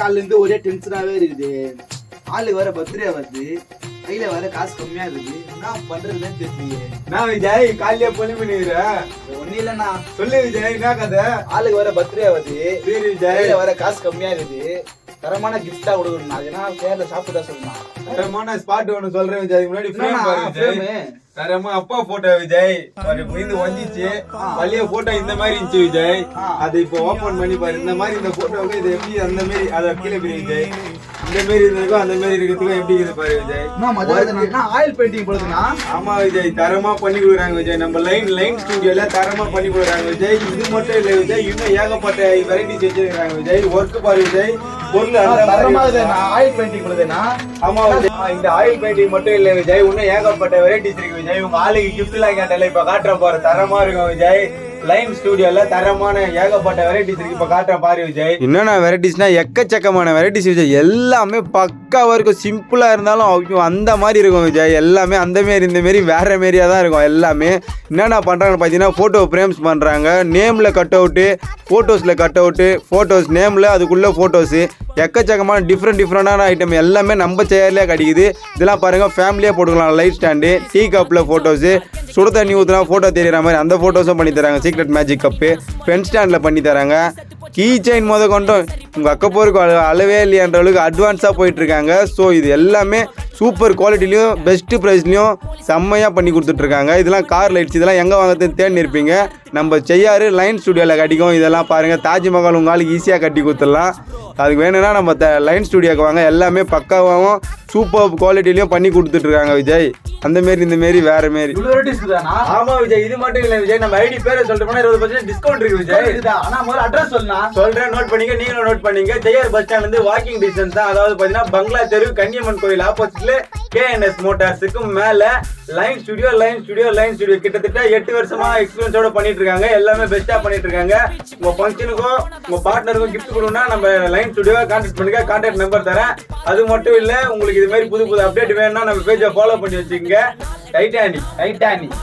காலைல இருந்து ஒரே டென்ஷனாவே இருக்குது. ஆளுக்கு வேற பர்த்டே வருது. கையில வேற காசு கம்மியா இருக்குது. என்ன பண்றதுன்னு தெரியலையே. நான் விஜய் காலையில பொண்ணு பண்ணிக்கிறேன் ஒன்னும் இல்லண்ணா. சொல்லு விஜய் என்ன கதை? ஆளுக்கு வேற பர்த்டே வருது. சரி விஜய். வேற காசு கம்மியா இருக்குது. தரமான கிஃப்டா கொடுக்கணும். அதுனா பேர்ல சாப்பிட்டா சொல்லணும் தரமான ஸ்பாட் ஒண்ணு சொல்றேன் விஜய். அதுக்கு முன்னாடி ஃப்ரேம் பாரு விஜய். தரமா அப்பா போட்டோ விஜய். ஒரு புரிந்து வந்துச்சு. பழைய போட்டோ இந்த மாதிரி இருந்துச்சு விஜய். அதை இப்போ ஓபன் பண்ணி பாரு. இந்த மாதிரி இந்த போட்டோவுக்கு இது எப்படி அந்த மாதிரி அதை கீழே போய் விஜய் இந்த மாதிரி இருந்ததுக்கும் அந்த மாதிரி இருக்கிறதுக்கும் எப்படி இருக்குது பாரு விஜய். என்ன ஆயில் பெயிண்டிங் போடுதுண்ணா ஆமா விஜய் தரமா பண்ணி கொடுக்குறாங்க விஜய். நம்ம லைன் லைன் ஸ்டுடியோல தரமா பண்ணி கொடுக்குறாங்க விஜய். இது மட்டும் இல்ல விஜய் இன்னும் ஏகப்பட்ட வெரைட்டிஸ் வச்சிருக்காங்க விஜய். ஒர்க் பாரு விஜய். ஆயில் பெயிண்டிங் ஆமா இந்த ஆயில் பெயிண்டிங் மட்டும் இல்ல விஜய் இன்னும் ஏகப்பட்ட வெரைட்டிஸ் இருக்கு விஜய். உங்க ஆளுக்கு கிஃப்ட் எல்லாம் கேட்டல இப்ப காட்டுற பாரு தரமா இருக்கும் விஜய். லைன் ஸ்டுடியோல தரமான ஏகப்பட்ட வெரைட்டிஸ் இருக்கு இப்ப காட்டுற பாரு விஜய். என்னென்ன வெரைட்டிஸ்னா எக்கச்சக்கமான வெரைட்டிஸ் விஜய். எல்லாமே பக்காவா இருக்கும் சிம்பிளா இருந்தாலும் அந்த மாதிரி இருக்கும் விஜய். எல்லாமே அந்த மாரி இந்த மாரி வேற மாரியா தான் இருக்கும் எல்லாமே. என்னென்ன பண்றாங்கன்னு பார்த்தீங்கன்னா ஃபோட்டோ ஃப்ரேம்ஸ் பண்றாங்க. நேம்ல கட் அவுட்டு ஃபோட்டோஸில் கட் அவுட்டு ஃபோட்டோஸ் நேமில் அதுக்குள்ளே ஃபோட்டோஸு எக்கச்சக்கமான டிஃப்ரெண்ட் டிஃப்ரெண்டான ஐட்டம் எல்லாமே நம்ம சேர்லேயே கிடைக்குது. இதெல்லாம் பாருங்கள் ஃபேமிலியாக போட்டுக்கலாம் லைட் ஸ்டாண்டு டீ கப்பில் ஃபோட்டோஸு சுடு தண்ணி ஊற்றுனா ஃபோட்டோ தெரியுற மாதிரி அந்த ஃபோட்டோஸும் பண்ணி தராங்க. சீக்ரெட் மேஜிக் கப்பு பென் ஸ்டாண்டில் பண்ணி தராங்க. கீ செயின் முத கொண்டும் உங்கள் அக்கப்போருக்கு அள அளவே இல்லையன்ற அளவுக்கு அட்வான்ஸாக போயிட்டுருக்காங்க. ஸோ இது எல்லாமே சூப்பர் குவாலிட்டிலையும் பெஸ்ட்டு ப்ரைஸ்லையும் செம்மையாக பண்ணி கொடுத்துட்ருக்காங்க இதெல்லாம் கார் லைட்ஸ் இதெல்லாம் எங்கே வாங்குறதுன்னு தேடி இருப்பீங்க நம்ம செய்யாறு லைன் ஸ்டுடியோவில் கட்டிக்கும். இதெல்லாம் பாருங்கள் தாஜ்மஹால் உங்கள் ஆளுக்கு ஈஸியாக கட்டி கொடுத்துடலாம். அதுக்கு வேணும்னா நம்ம த லைன் ஸ்டுடியோக்கு வாங்க. எல்லாமே பக்காவாகவும் சூப்பர் குவாலிட்டிலையும் பண்ணி கொடுத்துட்ருக்காங்க விஜய். அந்த மாரி இந்த மாரி வேற மாரி. ஆமா விஜய். இது மட்டும் இல்ல விஜய். நம்ம ஐடி பேரை சொல்லிட்டு போனா இருபது பர்சன்ட் டிஸ்கவுண்ட் இருக்கு விஜய். ஆனா முதல்ல அட்ரஸ் சொல்லுண்ணா. சொல்றேன் நோட் பண்ணிக்க. நீங்களும் நோட் பண்ணீங்க. ஜெயர் பஸ் ஸ்டாண்ட்ல இருந்து வாக்கிங் டிஸ்டன்ஸ் தான். அதாவது பாத்தீங்கன்னா பங்களா தெரு கன்னியம்மன் கோயில் ஆப்போசிட்ல கேஎன்எஸ் மோட்டார்ஸுக்கு மேல line studio line studio line studio கிட்டத்தட்ட எட்டு வருஷமா எக்ஸ்பீரியன்ஸோட பண்ணிட்டு இருக்காங்க. எல்லாமே பெஸ்டா பண்ணிட்டு இருக்காங்க. உங்க ஃபங்க்ஷனுக்கும் உங்க பார்ட்னருக்கும் கிஃப்ட் கொடுக்கணும்னா நம்ம லைன் ஸ்டுடியோ கான்டாக்ட் பண்ணுங்க. கான்டாக்ட் நம்பர் தரேன். அது மட்டும் இல்ல உங்களுக்கு இது மாதிரி புது புது அப்டேட் வேணும்னா நம்ம பேஜை ஃபாலோ பண்ணி வச்சுக்கோங்க. Titanic Titanic